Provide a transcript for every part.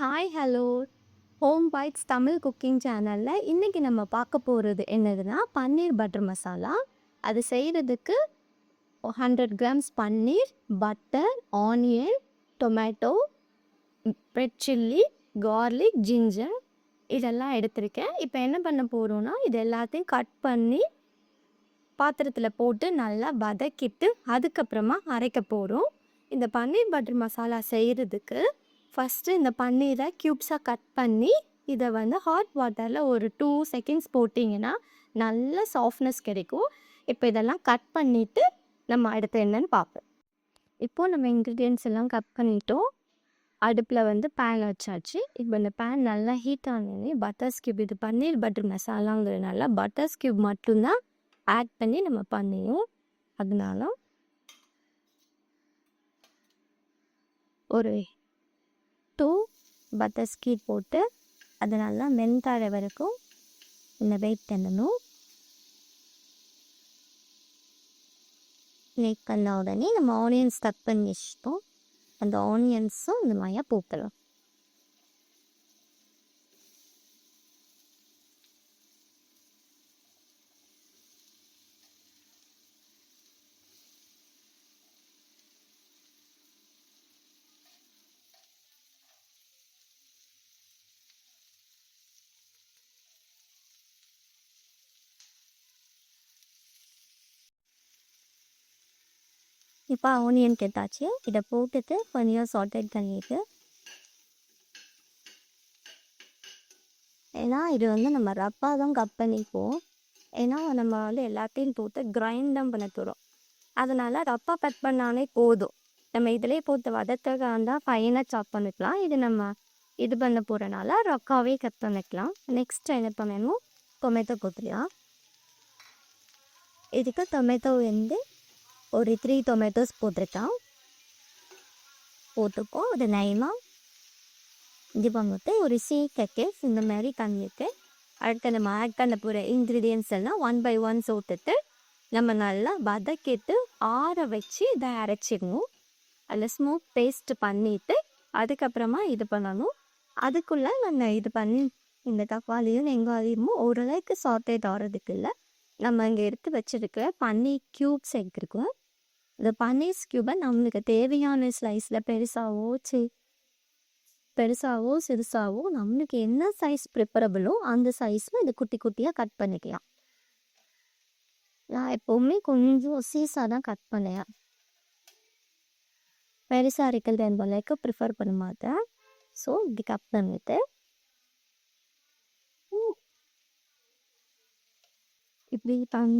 Hi hello home bites Tamil cooking சேனலில் இன்றைக்கி நம்ம பார்க்க போகிறது என்னதுன்னா பன்னீர் பட்டர் மசாலா. அது செய்கிறதுக்கு hundred grams paneer butter onion tomato red chilli garlic ginger இதெல்லாம் எடுத்திருக்கேன். இப்போ என்ன பண்ண போகிறோன்னா இது எல்லாத்தையும் கட் பண்ணி பாத்திரத்தில் போட்டு நல்லா வதக்கிட்டு அதுக்கப்புறமா அரைக்க போகிறோம் இந்த பன்னீர் பட்டர் மசாலா செய்கிறதுக்கு ஃபஸ்ட்டு இந்த பன்னீரை க்யூப்ஸாக கட் பண்ணி இதை வந்து ஹாட் வாட்டரில் ஒரு டூ செகண்ட்ஸ் போட்டிங்கன்னா நல்ல சாஃப்ட்னஸ் கிடைக்கும். இப்போ இதெல்லாம் கட் பண்ணிவிட்டு நம்ம அடுத்து என்னன்னு பார்ப்போம். இப்போது நம்ம இன்க்ரீடியன்ஸ் எல்லாம் கட் பண்ணிட்டோம். அடுப்பில் வந்து பேன் வச்சாச்சு. இப்போ இந்த பேன் நல்லா ஹீட் ஆனோடனே பட்டர் ஸ்கியூப் இது பன்னீர் பட்டர் மசாலாங்கிறதுனால பட்டர் ஸ்கியூப் மட்டும்தான் ஆட் பண்ணி நம்ம பண்ணியும் அதனால ஒரு டூ பட்டர் ஸ்கீட் போட்டு அது நல்லா மென்தாழ வரைக்கும் இந்த வெயிட் பண்ணணும் வெயிட் பண்ண உடனே நம்ம ஆனியன்ஸ் கட் பண்ணி வச்சுட்டோம். அந்த ஆனியன்ஸும் இந்த மாதிரியாக போட்டுடலாம் இப்போ ஆனியன் கெட்டாச்சு. இதை போட்டுட்டு கொஞ்சம் சாட்டட் பண்ணிட்டு ஏன்னா இது வந்து நம்ம ரப்பாக தான் கட் பண்ணிப்போம் ஏன்னா நம்ம வந்து எல்லாத்தையும் போட்டு கிரைண்ட் தான் பண்ண தரோம் அதனால் ரப்பா கட் பண்ணாலே போதும். நம்ம இதிலே போட்டு வதத்தக இருந்தால் ஃபைனாக சாப் பண்ணிக்கலாம். இது நம்ம இது பண்ண போகிறனால ரக்காவே கட் பண்ணிக்கலாம். நெக்ஸ்ட் என்ன பண்ணணும்? டொமேட்டோ போட்டுக்கலாம் இதுக்கு டொமேட்டோ வந்து ஒரு த்ரீ டொமேட்டோஸ் போட்டிருக்கேன். போட்டுப்போம் ஒரு நைமாக இது பண்ணிட்டு ஒரு சீக்கெஸ் இந்த மாதிரி பண்ணிட்டு அடுத்து நம்ம ஆட் பண்ண போகிற இன்க்ரீடியன்ஸ் எல்லாம் ஒன் பை ஒன் சோட்டுட்டு நம்ம நல்லா வதக்கிட்டு ஆற வச்சு இதை அரைச்சிடணும். அதில் ஸ்மூத் பேஸ்ட் பண்ணிவிட்டு அதுக்கப்புறமா இது பண்ணணும். அதுக்குள்ளே நம்ம இது பண்ணி இந்த தக்காளியும் வெங்காயமும் ஓரளவுக்கு சாட்டேட் ஆகிறதுக்கு இல்லை. நம்ம இங்கே எடுத்து வச்சிருக்க பன்னீர் க்யூப்ஸ் எடுத்துருக்கோம் இந்த பன்னீர் க்யூபை நம்மளுக்கு தேவையான ஸ்லைஸில் பெருசாகவோ சி பெருசாகவோ சிறுசாகவோ நம்மளுக்கு என்ன சைஸ் ப்ரிப்பரபிளோ அந்த சைஸில் இதை குட்டி குட்டியாக கட் பண்ணிக்கலாம். நான் எப்போவுமே கொஞ்சம் சீஸாக தான் கட் பண்ணேன் பெருசாக இருக்கிறது என்பதற்கு ப்ரிஃபர் பண்ண மாட்டேன். ஸோ இப்படி கட் பண்ணிட்டு இப்படி பண்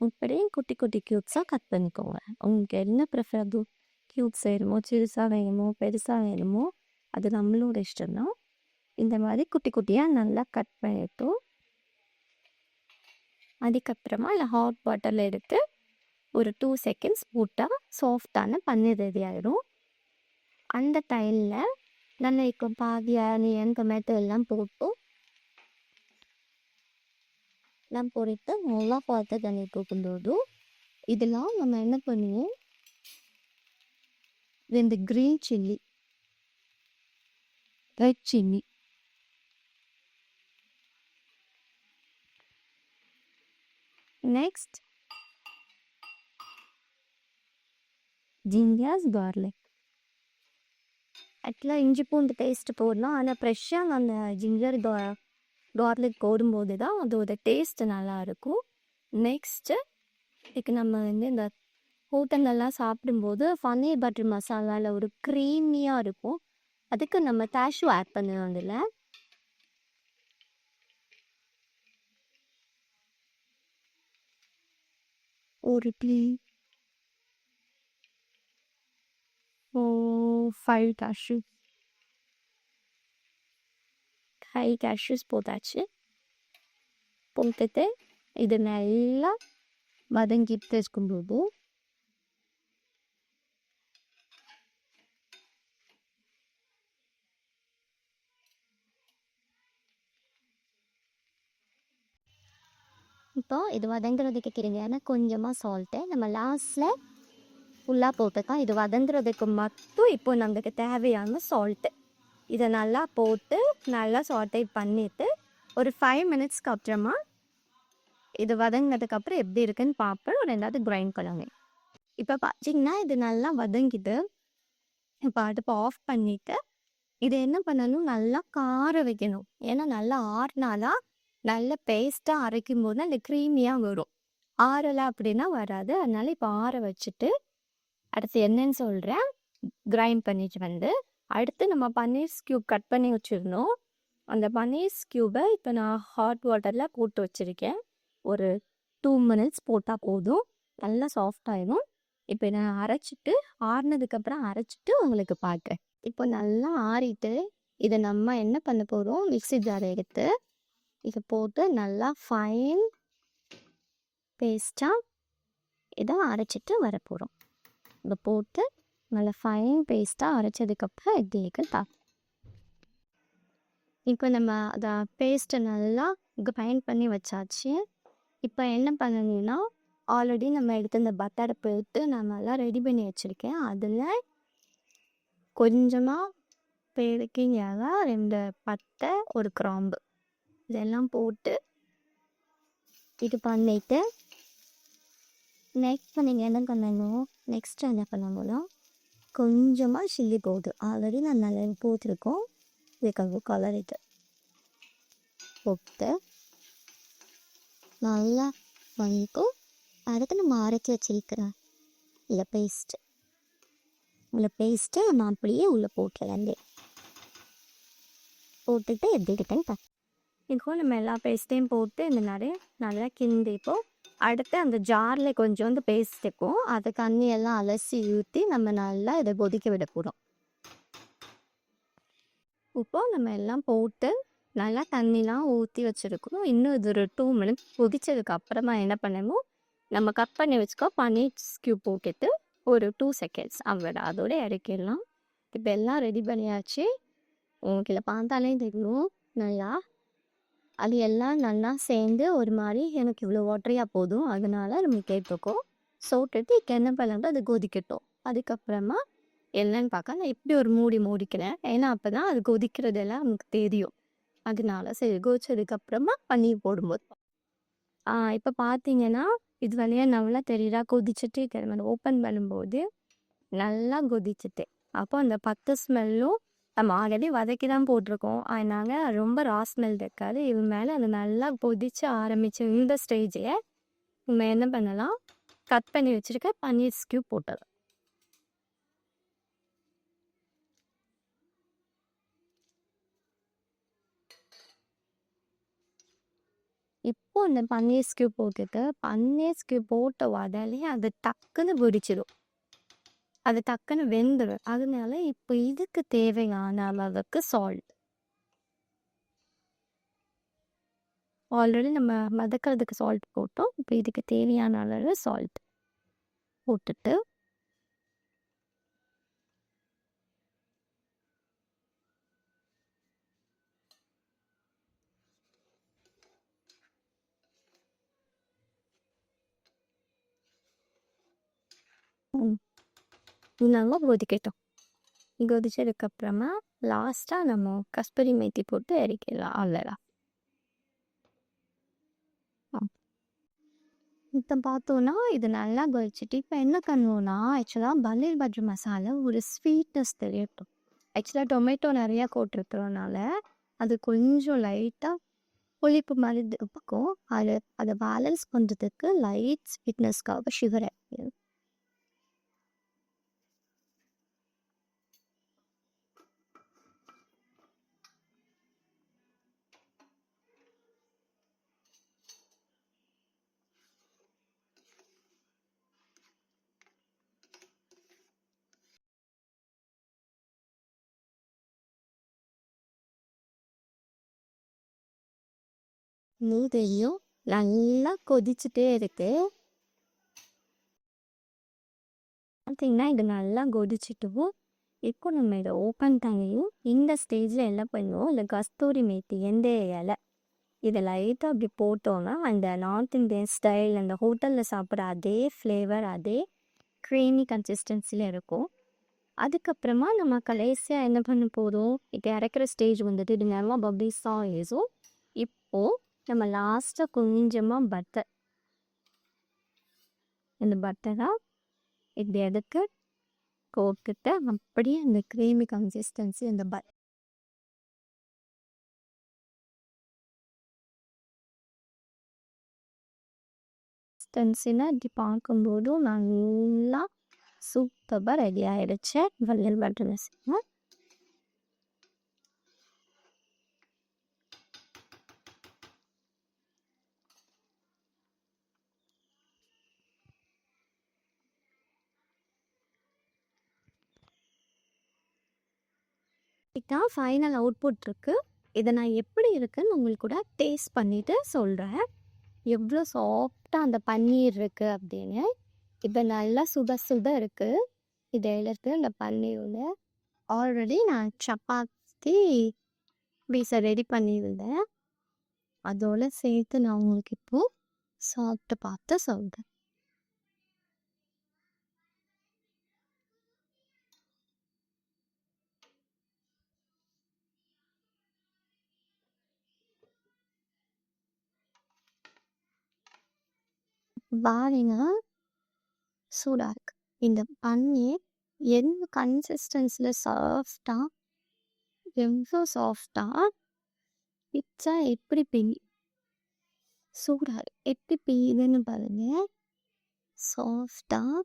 இப்படி குட்டி குட்டி க்யூப்ஸாக கட் பண்ணிக்கோங்க உங்களுக்கு என்ன ப்ரிஃபரபிள் க்யூப்ஸ் வேணுமோ சிறுசாக வேணுமோ பெருசாக வேணுமோ அது நம்மளோட இஷ்டம் தான் இந்த மாதிரி குட்டி குட்டியாக நல்லா கட் பண்ணிட்டோம் அதுக்கப்புறமா இல்லை ஹாட் வாட்டரில் எடுத்து ஒரு டூ செகண்ட்ஸ் போட்டால் சாஃப்டான பன்னீர் ரெடி ஆகிடும் அந்த டைமில் நல்லா இப்போ பாதி ஆனியன் டொமேட்டோ எல்லாம் போட்டு எல்லாம் போட்டு நல்லா பார்த்து தண்ணி போகும்போது இதெல்லாம் நம்ம என்ன பண்ணுவோம்? ரெண்டு green chilli red chilli next gingers garlic ஆக்சுவலாக இஞ்சி பூண்டு டேஸ்ட் போடலாம். ஆனால் ஃப்ரெஷ்ஷாக அந்த ஜிஞ்சர் கார்லிக் போடும்போது தான் அதோட டேஸ்ட் நல்லாயிருக்கும். நெக்ஸ்ட்டு இதுக்கு நம்ம வந்து இந்த ஹோட்டல்லலாம் சாப்பிடும்போது பன்னீர் பட்டர் மசாலாவில் ஒரு க்ரீமியாக இருக்கும். அதுக்கு நம்ம கேஷ்யூ ஆட் பண்ணணும் அதில் ஒரு டீ ஓ ஃபைவ் கேஷ்யூ கை கேஷ்யூஸ் போட்டாச்சு போட்டுட்டு இது நல்லா வதங்கிட்டு இருக்கும்போது இப்போ இது வதங்குறதுக்கு கிருங்க கொஞ்சமாக சால்ட்டு நம்ம லாஸ்ட்டில் ஃபுல்லாக போட்டுக்கலாம் இது வதங்குறதுக்கு மட்டும் இப்போ நமக்கு தேவையான சால்ட்டு இதை நல்லா போட்டு நல்லா சாட்டை பண்ணிவிட்டு ஒரு ஃபைவ் மினிட்ஸ்க்கு அப்புறமா இது வதங்கினதுக்கப்புறம் எப்படி இருக்குன்னு பார்ப்பேன் ஒரு ரெண்டாவது கிரைண்ட் பண்ணுங்க. இப்போ பார்த்தீங்கன்னா இது நல்லா வதங்கிது இப்போ அடுப்பு ஆஃப் பண்ணிவிட்டு இது என்ன பண்ணணும்? நல்லா கார வைக்கணும். ஏன்னா நல்லா ஆறினாதான் நல்ல பேஸ்ட்டாக அரைக்கும் போது அந்த க்ரீமியாக வரும். ஆறலை அப்படின்னா வராது. அதனால இப்போ ஆற வச்சுட்டு அடுத்து என்னன்னு சொல்கிறேன் கிரைண்ட் பண்ணிட்டு வந்து அடுத்து நம்ம பன்னீர் ஸ்கியூப் கட் பண்ணி வச்சுருந்தோம் அந்த பன்னீர் ஸ்கியூபை இப்போ நான் ஹாட் வாட்டரில் போட்டு வச்சுருக்கேன். ஒரு டூ மினிட்ஸ் போட்டால் போதும். நல்லா சாஃப்ட் ஆயிடும் இப்போ நான் அரைச்சிட்டு ஆறுனதுக்கப்புறம் அரைச்சிட்டு உங்களுக்கு பார்க்குறேன் இப்போ நல்லா ஆறிட்டு இதை நம்ம என்ன பண்ண போகிறோம் மிக்ஸி ஜார் எடுத்து இதை போட்டு நல்லா ஃபைன் பேஸ்ட்டாக இதை அரைச்சிட்டு வர போகிறோம் இதை போட்டு நல்லா ஃபைன் பேஸ்ட்டாக அரைச்சதுக்கப்புறம் இட்லிக்கு இருக்குன்னு இப்போ நம்ம அதை பேஸ்ட்டை நல்லா கிரைண்ட் பண்ணி வச்சாச்சு. இப்போ என்ன பண்ணணும்னா ஆல்ரெடி நம்ம எடுத்து இந்த பட்டரை போட்டு நான் நல்லா ரெடி பண்ணி வச்சுருக்கேன். அதில் கொஞ்சமாக பெருக்கிங்க ரெண்டு பட்டை ஒரு கிராம்பு. இதெல்லாம் போட்டு இது பண்ணிட்டு நெக்ஸ்ட் நீங்கள் என்ன பண்ணணும்? நெக்ஸ்ட் என்ன பண்ணணும்னா கொஞ்சமாக சில்லி பவுடர். ஆல்ரெடி நான் நல்லா போட்டிருக்கோம். இதுக்காக இது. போட்டு நல்லா வதக்கும் அடுத்து நம்ம அரைச்சி வச்சிருக்கிறேன் இல்லை பேஸ்ட்டு உள்ள பேஸ்ட்டு நம்ம அப்படியே உள்ளே போட்டுடலாம் போட்டுட்டு எப்படி இருக்குன்னு பார்த்து இப்போ நம்ம எல்லா பேஸ்ட்டையும் போட்டு இந்த நிறைய நல்லா கிண்டிப்போம் அடுத்து அந்த ஜாரில் கொஞ்சோண்டு பேஸ்ட் இருக்கும் அதை தண்ணியெல்லாம் அலசி ஊற்றி நம்ம நல்லா இதை கொதிக்க விட போகிறோம் இப்போ நம்ம எல்லாம் போட்டு நல்லா தண்ணிலாம் ஊற்றி வச்சுருக்கணும் இன்னும் இது ஒரு டூ மினிட்ஸ் கொதிச்சதுக்கு அப்புறமா என்ன பண்ணணும் நம்ம கட் பண்ணி வச்சுக்கோ பன்னீர் ஸ்கியூப் போக்கிட்டு ஒரு டூ செகண்ட்ஸ் அவ்வளோ அதோட இறக்கிடலாம். இப்போ எல்லாம் ரெடி பண்ணியாச்சு. உங்களுக்கு இதில் பார்த்தாலே தெரியும். நல்லா அது எல்லாம் நல்லா சேர்ந்து ஒரு மாதிரி எனக்கு இவ்வளோ வாட்டரியாக போதும். அதனால நம்ம கேட்டுக்கோம் சோட்டுட்டு என்ன பண்ணலாம் அது கொதிக்கட்டும். அதுக்கப்புறமா என்னன்னு பார்க்க நான் இப்படி ஒரு மூடி மூடிக்கிறேன். ஏன்னா அப்போ தான் அது கொதிக்கிறதெல்லாம் நமக்கு தெரியும். அதனால சரி கொதிச்சதுக்கப்புறமா பன்னீர் போடும்போது. இப்போ பார்த்தீங்கன்னா இது வழியாக நல்லா தெரியுதா? கொதிச்சுட்டு கிளம்பி ஓப்பன் பண்ணும்போது நல்லா கொதிச்சுட்டு. அப்போ அந்த பத்து ஸ்மெல்லும் நம்ம ஆல்ரெடி வதக்கி தான் போட்டிருக்கோம். அதனால் ரொம்ப ரா ஸ்மெல் இருக்காது. இது மேலே அது நல்லா கொதிச்சு ஆரம்பிச்சு இந்த ஸ்டேஜையை நம்ம என்ன பண்ணலாம்? கட் பண்ணி வச்சுருக்க பன்னீர் ஸ்கியூப் போட்டது இப்போ இந்த பன்னீர் ஸ்கியூப் போட்டுட்டு பன்னீர் ஸ்கியூப் போட்ட உடனே அது டக்குன்னு பிடிச்சிடும் அது டக்குன்னு வெந்துடும் அதனால இப்போ இதுக்கு தேவையான அளவுக்கு சால்ட் ஆல்ரெடி நம்ம மதக்கிறதுக்கு சால்ட் போட்டோம். இப்போ இதுக்கு தேவையான அளவு சால்ட் போட்டுட்டு நாங்கள் கொதிக்கட்டும் கொதிச்சதுக்கப்புறமா லாஸ்ட்டாக நம்ம கஸ்தூரி மேத்தி போட்டு இறக்கிடலாம் அவ்வளோதான் இப்போ பார்த்தோன்னா இது நல்லா கொதிச்சுட்டு இப்போ என்ன பண்ணுவோன்னா ஆக்சுவலாக பன்னீர் பஜ்ஜி மசாலா ஒரு ஸ்வீட்னஸ் தெரியட்டும் ஆக்சுவலாக டொமேட்டோ நிறையா போட்டிருக்கிறதுனால அது கொஞ்சம் லைட்டாக புளிப்பு மாதிரி இருக்கும் அது அதை பேலன்ஸ் பண்ணுறதுக்கு லைட் ஸ்வீட்னஸ்க்காக சுகர் ஆட் தெரியும் நல்லா கொதிச்சுட்டே இருக்கு. பார்த்தீங்கன்னா இது நல்லா கொதிச்சுட்டும் இப்போ நம்ம இதை ஓப்பன் பண்ணியும் இந்த ஸ்டேஜில் என்ன பண்ணுவோம்? இந்த கஸ்தூரி மேத்தி எந்த இலை இதை லைட்டாக அப்படி போட்டோன்னா அந்த நார்த் இந்தியன் ஸ்டைல் அந்த ஹோட்டலில் சாப்பிட்ற அதே ஃப்ளேவர் அதே க்ரீமி கன்சிஸ்டன்சியில் இருக்கும். அதுக்கப்புறமா நம்ம கடைசியாக என்ன பண்ண போதும் இப்போ இறக்குற ஸ்டேஜ் வந்துட்டு இது நல்லா பப்ளிஸாக ஏசும் இப்போது நம்ம லாஸ்ட்டாக கொஞ்சமாக பட்டர் இந்த பட்டரை இப்படி எதுக்கு கோட்டுட்டு அப்படியே அந்த க்ரீமி கன்சிஸ்டன்சி அந்த பட் கன்சிஸ்டன்சினா இப்படி பார்க்கும்போதும் நல்லா சூப்பராக ரெடி ஆயிடுச்சு. வள்ளல் பட்டர் தான் ஃபைனல் அவுட்புட் இருக்குது இதை நான் எப்படி இருக்குன்னு உங்களுக்கு கூட டேஸ்ட் பண்ணிவிட்டு சொல்கிறேன் எவ்வளோ சாஃப்டாக அந்த பன்னீர் இருக்குது அப்படின்னு. இப்போ நல்லா சுட சுட இருக்குது இதில் எழுத்து இந்த பன்னீரில் ஆல்ரெடி நான் சப்பாத்தி பீஸை ரெடி பண்ணியிருந்தேன். அதோடு சேர்த்து நான் உங்களுக்கு இப்போது சாப்பிட்டு பார்த்து சொல்கிறேன் பாருங்க சூடாக இருக்கு. இந்த பன்னீர் எந்த கன்சிஸ்டன்ஸில் சாஃப்டாக எவ்வளோ சாஃப்டாக பிச்சா எப்படி பெய்யும் சூடாக எப்படி பெய்யுதுன்னு பாருங்க. சாஃப்டாக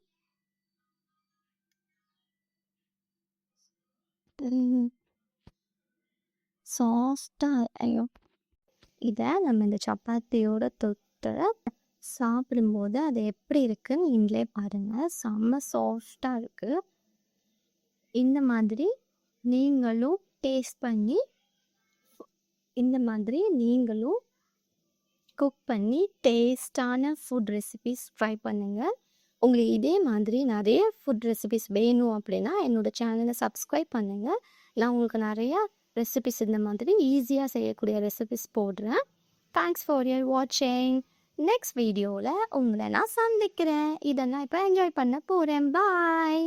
சாஃப்டாக ஐயோ. இதை நம்ம இந்த சப்பாத்தியோட தொட்டு சாப்பிடும்போது அது எப்படி இருக்குன்னு நீங்களே பாருங்கள் செம்ம சாஃப்டாக இருக்குது இந்த மாதிரி நீங்களும் டேஸ்ட் பண்ணி இந்த மாதிரி நீங்களும் குக் பண்ணி டேஸ்டான ஃபுட் ரெசிபிஸ் ட்ரை பண்ணுங்கள் உங்களுக்கு இதே மாதிரி நிறைய ஃபுட் ரெசிபிஸ் வேணும் அப்படின்னா என்னோடய சேனலை சப்ஸ்கிரைப் பண்ணுங்கள் நான் உங்களுக்கு நிறையா ரெசிபிஸ் இந்த மாதிரி ஈஸியாக செய்யக்கூடிய ரெசிபிஸ் போடுறேன். தேங்க்ஸ் ஃபார் யர் வாட்சிங் நெக்ஸ்ட் வீடியோவில் உங்களை நான் சந்திக்கிறேன். இதை நான் இப்போ என்ஜாய் பண்ண போகிறேன் பாய்